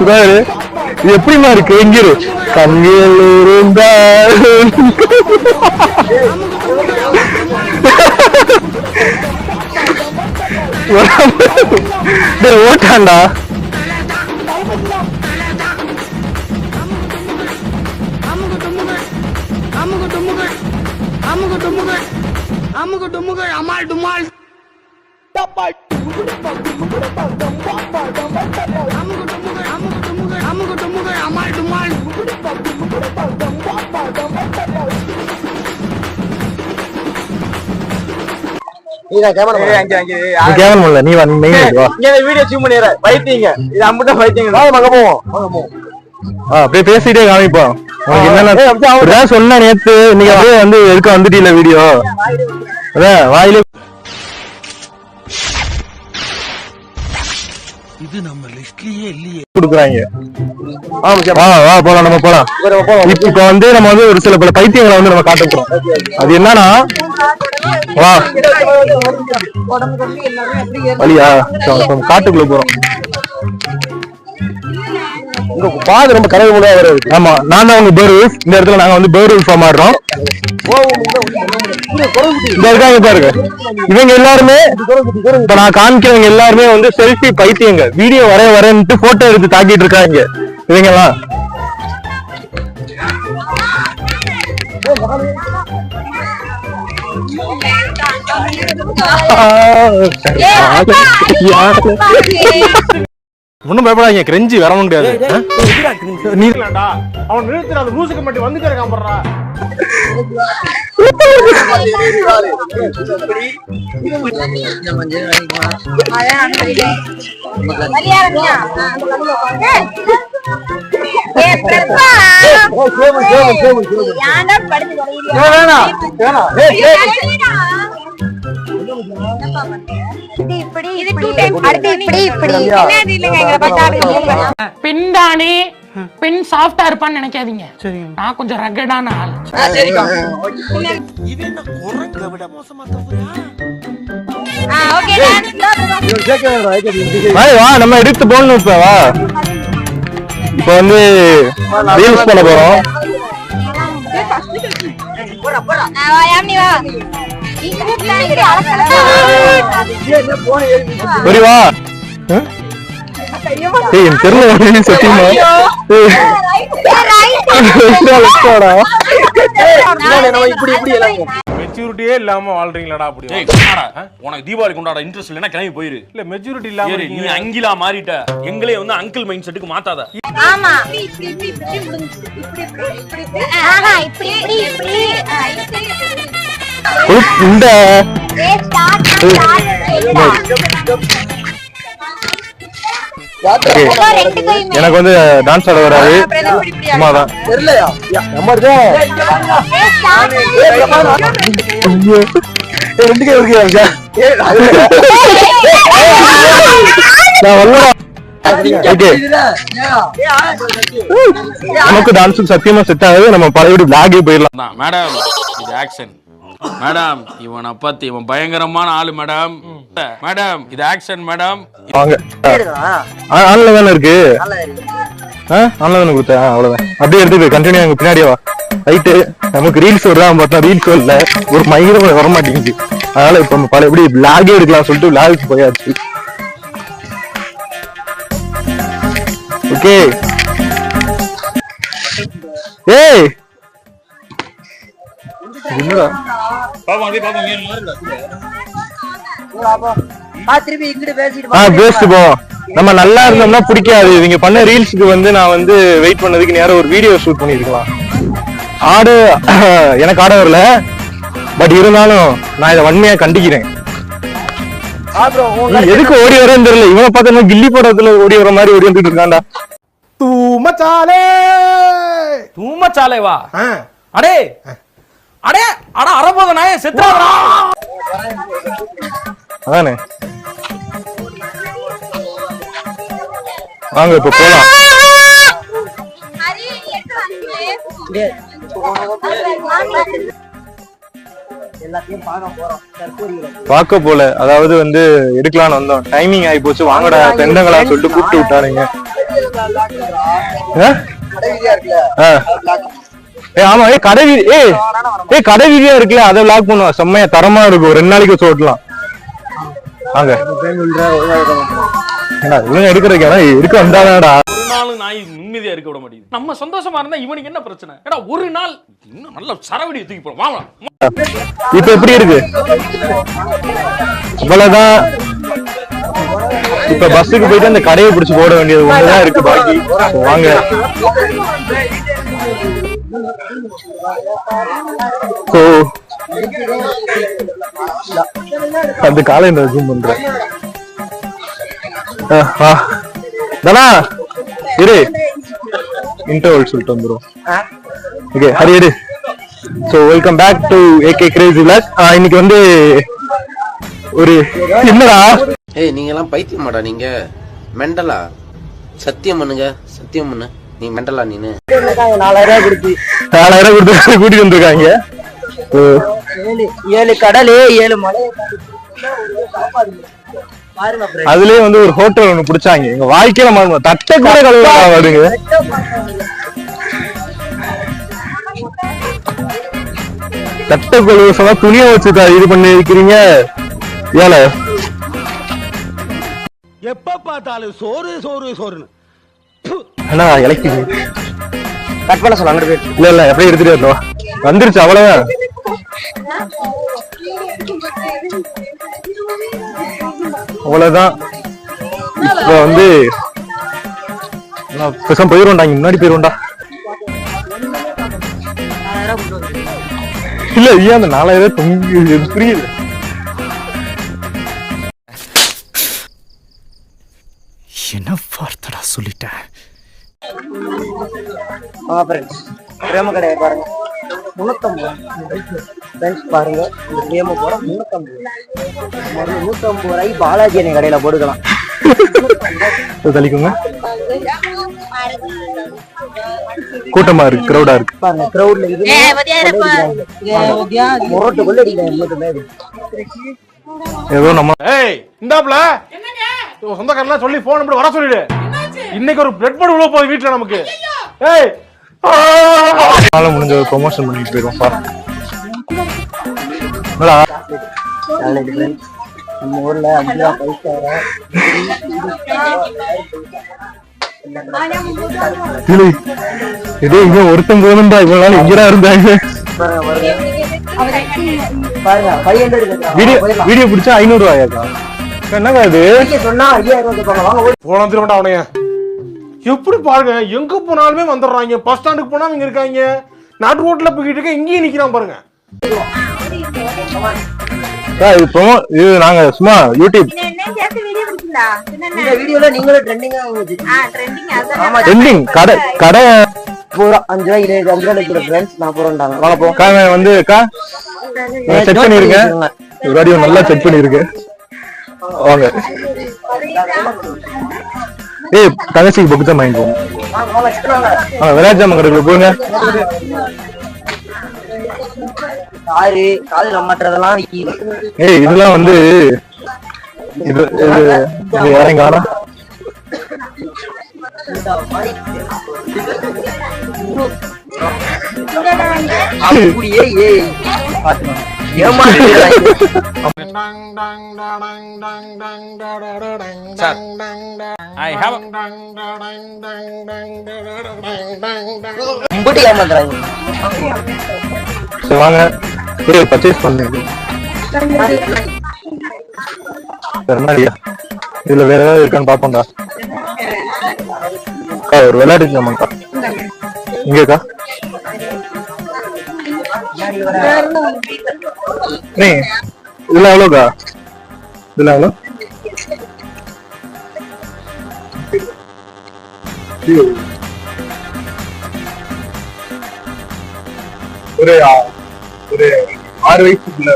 பாரு எப்படிமா இருக்கு? எங்க இரு. கண்கள் இருந்தால் ஓட்டாண்டா அமுகு டுமுகு அமுகு டுமுகு அமுகு டுமுகு டுமால் ஏய், நீ கேவலம் இல்ல நீ வா நீ மெயின் வா. இங்க வீடியோ ஜூம் பண்ணிடுற வைத்தீங்க இது அம்புட்ட வைத்தீங்க வாங்க போவோம். ஆ, அப்படியே பேசிட்டே காமிப்போம் உனக்கு என்னென்ன சொன்ன நேத்து நீங்க அப்படியே வந்து எடுக்க வந்துட்டீல வீடியோ அதான் வாயிலே குடுக்குறாங்க. வா வா போலாம் நம்ம போலாம். இப்ப வந்து நம்ம வந்து ஒரு சில பல பைத்தியங்களை வந்து நம்ம காட்ட போறோம். அது என்னன்னா வா. வழியா காட்டுக்குள்ள போறோம். உங்க பாது ரொம்ப கனவு மூலையா வர இருக்கு. ஆமா நான் தான் உங்க பேர்வூல்ஃப் இந்த இடத்துல நாங்க வந்து பேர்வூல்ஃப் ஆடுறோம். இந்த இருக்காங்க பாருங்க. இவங்க எல்லாருமே இப்ப நான் காமிக்கிறவங்க எல்லாருமே வந்து செல்ஃபி பைத்தியங்க. வீடியோ வரைய வரேன்ட்டு போட்டோ எடுத்து தாக்கிட்டு இருக்காங்க. இவங்க எல்லாம் ஒண்ணும் பயப்படாதீங்க கிரெஞ்சி வர முடியாது ஆ? நீ அவன் நிறுத்துற அந்த லூசுக்கு மட்டும் வந்துட்டே இருக்கான் போடுறா பெண்தானே பெண் சாஃப்டா இருப்பான்னு நினைக்காதீங்க. நான் கொஞ்சம் ரகடான ஆள். வா நம்ம எடுத்து போடணும் இப்ப வா. இப்ப வந்து ரீல்ஸ் பண்ண போறோம். சரி வா. ஆ? ஏய் சத்தியமா. எல்லாம் மெச்சூரிட்டியே இல்லாம வாழ்றீங்களாடா அப்படி உனக்கு தீபாவளி கொண்டாட இன்ட்ரெஸ்ட் இல்லைன்னா கிளம்பி போயிரு. இல்ல மெச்சூரிட்டி இல்லாம நீ. அங்கிலா மாறிட்ட. எங்களே வந்து அங்கிள் மைண்ட் செட்டுக்கு மாத்தாத. ஆமா. இப்படி இப்படி இப்படி முடிஞ்சு இப்படி இப்படி இப்படி இப்படி. இந்த எனக்கு வந்து டான்ஸ் ஆட வராது. சும்மாதான். தெரியலையா? நம்ம தான் ஏ ஸ்டார்ட் ரெண்டு கை இருக்கு நான் வரலடா ஓகே. நமக்கு டான்ஸ் சத்தியமா செட் ஆகுது. நம்ம பழையபடி பிளாகே போயிடலாம். தான் மேடம் இது ஆக்ஷன் மேடம் இவன் பத்தி இவன் பயங்கரமான ஆளு மேடம் மேடம் இது ஆக்ஷன் மேடம் வாங்க. ஆன்ல தானே இருக்கு? ஆ ஆன்ல தானே கொடுத்தேன். அவ்வளவுதான். அப்படியே எடுத்து கண்டினியூ அங்க பின்னாடியே வா. ரைட்டு நமக்கு ரீல்ஸ் வருதான் பார்த்தா ரீல்ஸ் வரல. ஒரு மயிரும் வர மாட்டேங்குது அதனால இப்ப நம்ம பழையபடி பிளாகே எடுக்கலாம் சொல்லிட்டு பிளாக் போயாச்சு. ஓகே ஏய்! என்னடா பேசிட்டு போவோம் நம்ம நல்லா இருந்தோம்னா பிடிக்காது. இவங்க பண்ண ரீல்ஸ்க்கு வந்து நான் வந்து வெயிட் பண்ணதுக்கு நேரம் ஒரு வீடியோ ஷூட் பண்ணிருக்கலாம் ஆடு எனக்கு ஆட வரல. பட் இருந்தாலும் நான் இதை வன்மையா கண்டிக்கிறேன். எதுக்கு ஓடி வரேன்னு தெரியல. இவனை பார்த்தா கில்லி படத்துல ஓடி வர மாதிரி ஓடி வந்துட்டு இருக்கான்டா. தூமச்சாலே! தூமச்சாலை வா. அடே! அடே அட அரபோத நாய செத்துறாடா அதானே? வாங்க இப்ப போலாம். பார்க்க போல. அதாவது வந்து எடுக்கலாம்னு வந்தோம். டைமிங் ஆகி போச்சு. வாங்கடா தெண்டங்களா சொல்லிட்டு கூப்பிட்டு விட்டானுங்க ஏய் ஆமா ஏய் கடை வீதி ஏய் ஏய் கடை வீதியா இருக்குல்ல அதை லாக் பண்ணுவோம் செம்மையா தரமா இருக்கும் ரெண்டு நாளைக்கு ஓட்டலாம். வாங்க. இவங்க எடுக்கிறதுக்கு ஏன்னா இருக்க வந்தாதான்டா ஒரு நாள் நாய் நிம்மதியா இருக்க விட மாட்டேங்குது. நம்ம சந்தோஷமா இருந்தா இவனுக்கு என்ன பிரச்சனை? ஏடா ஒரு நாள் இன்னும் நல்ல சரவடியை தூக்கி போடும் வாங்க. இப்ப எப்படி இருக்கு? இவ்வளவுதான் இப்ப பஸ்ஸுக்கு போயிட்டு அந்த கடையை பிடிச்சு போட வேண்டியது ஒண்ணுதான் இருக்கு பாக்கி. வாங்க. So, அந்த காலை இந்த ஜூம் பண்றேன். ஆ, இரு. இன்டர்வல் சொல்லிட்டு வந்துரும். ஓகே ஹரி எடு so welcome back to AK crazy vlog இன்னைக்கு வந்து ஒரு என்னடா ஏய் நீங்க எல்லாம் பைத்தியமாடா நீங்க. மெண்டலா? சத்தியம் பண்ணுங்க சத்தியம் பண்ணு. நீ மெண்டலா நீனு. நாலாயிரம் ரூபாய் கொடுத்து நாலாயிரம் கொடுத்து கூட்டிட்டு வந்திருக்காங்க. ஏழு கடலு ஏழு மலை. அதுலயே வந்து ஒரு ஹோட்டல் ஒண்ணு பிடிச்சாங்க. எங்க வாழ்க்கையில மறந்து தட்டை கூட கழுவா வருங்க தட்டை கழுவ சொன்னா துணியை வச்சு இது பண்ணி இருக்கிறீங்க ஏல. எப்ப பார்த்தாலும் சோறு சோறு சோறுன்னு. என்ன இலக்கிங்க கட் பண்ண சொல்ல அங்கிட்டு இல்ல இல்ல எப்படி எடுத்துட்டு வரணும் வந்துருச்சு அவ்வளவுதான் அவ்வளவுதான். இப்ப வந்து பேசாம போயிருவோம்டா இங்க முன்னாடி போயிருவோம்டா. இல்ல ஏன் அந்த நாலாயிரம் தொங்கி புரியல. ஆ ஃப்ரெண்ட்ஸ் பிரேம கடையை பாருங்க. முன்னூத்தம்பது ஃப்ரெண்ட்ஸ் பாருங்க. இந்த பிரேம போட முன்னூத்தம்பது மறுபடியும் நூத்தம்பது ரூபாய் பாலாஜி அண்ணன் கடையில தள்ளிக்கோங்க. கூட்டமா இருக்கு கிரௌடா இருக்கு. பாருங்க கிரௌட்ல இது முரட்டுக்குள்ள அடிக்கிறாங்க மட்டுமே ஏதோ நம்ம ஏய் இந்தாப்ல உன் சொந்தக்காரெல்லாம் சொல்லி போன் நம்பர் வர சொல்லிடு. இன்னைக்கு ஒரு பிளட் பட் உள்ள போகுது வீட்டுல நமக்கு. ஏய்! நாள முடிஞ்ச ப்ரொமோஷன் பண்ணிட்டு போயிடும் பா. என்னடா? நாளைக்கு ஃப்ரெண்ட்ஸ் நம்ம ஊர்ல அஞ்சு ரூபா பைசா இல்லை. இதே இங்க ஒருத்தன் போகணும்டா இவ்வளவு நாள் எங்கடா இருந்தாங்க. வீடியோ வீடியோ பிடிச்சா ஐநூறு ரூபாயாக்கா என்னங்க அது சொன்னா ஐயாயிரம் ரூபாய் கேட்பாங்க வாங்க ஓடி. போன திரும்ப அவனைய. எப்படி பாருங்க எங்க போனாலுமே வந்துடுறாங்க. பஸ் ஸ்டாண்டுக்கு போனா இங்க இருக்காங்க. நாட்டு ரோட்ல போய்கிட்டு இருக்க இங்கேயும் நிக்கிறான் பாருங்க. அக்கா, இது நாங்க சும்மா யூடியூப் இந்த வீடியோல நீங்களும் ட்ரெண்டிங்கா ஆமா ட்ரெண்டிங் கடை கடை. பூரா அஞ்சு ரூபாய் இருபது அஞ்சு ரூபாய் இருக்கிற ஃப்ரெண்ட்ஸ் நான் போறேன்டாங்க. வாங்க போ அக்கா, நான் வந்து அக்கா செட் பண்ணிருக்கேன் ஒரு நல்லா செட் பண்ணிருக்கேன் வாங்க. ஏய் தங்கச்சிக்கு புக்கு தான் வாங்கிக்கோங்க வாங்க, வாங்க, எடுத்துட்டு வாங்க. வாங்க விராஜ் ஜாமன் கடைக்குள்ள போங்க காரு காது நம்மட்டுறதெல்லாம் விக்கிது ஏய் இதெல்லாம் வந்து இது இது யாரையும் காணோம் அப்படியே ஏய் பாத்துக்கோ. ஏமாத்திடுறாங்க. சார் ஐ ஹாவ் கும்பிட்டு ஏமாத்துறாங்க சரி வாங்க ஏய் பர்ச்சேஸ் பண்ணுங்க என்னடியா இதுல வேற ஏதாவது இருக்கான்னு பாப்போம்டா அக்கா, ஒரு விளையாட்டு ஜாமான்க்கா இங்கக்கா இதுல எவ்வளோக்கா இதுல எவ்வளோ ஒரு ஒரு ஆறு வயசுக்குள்ள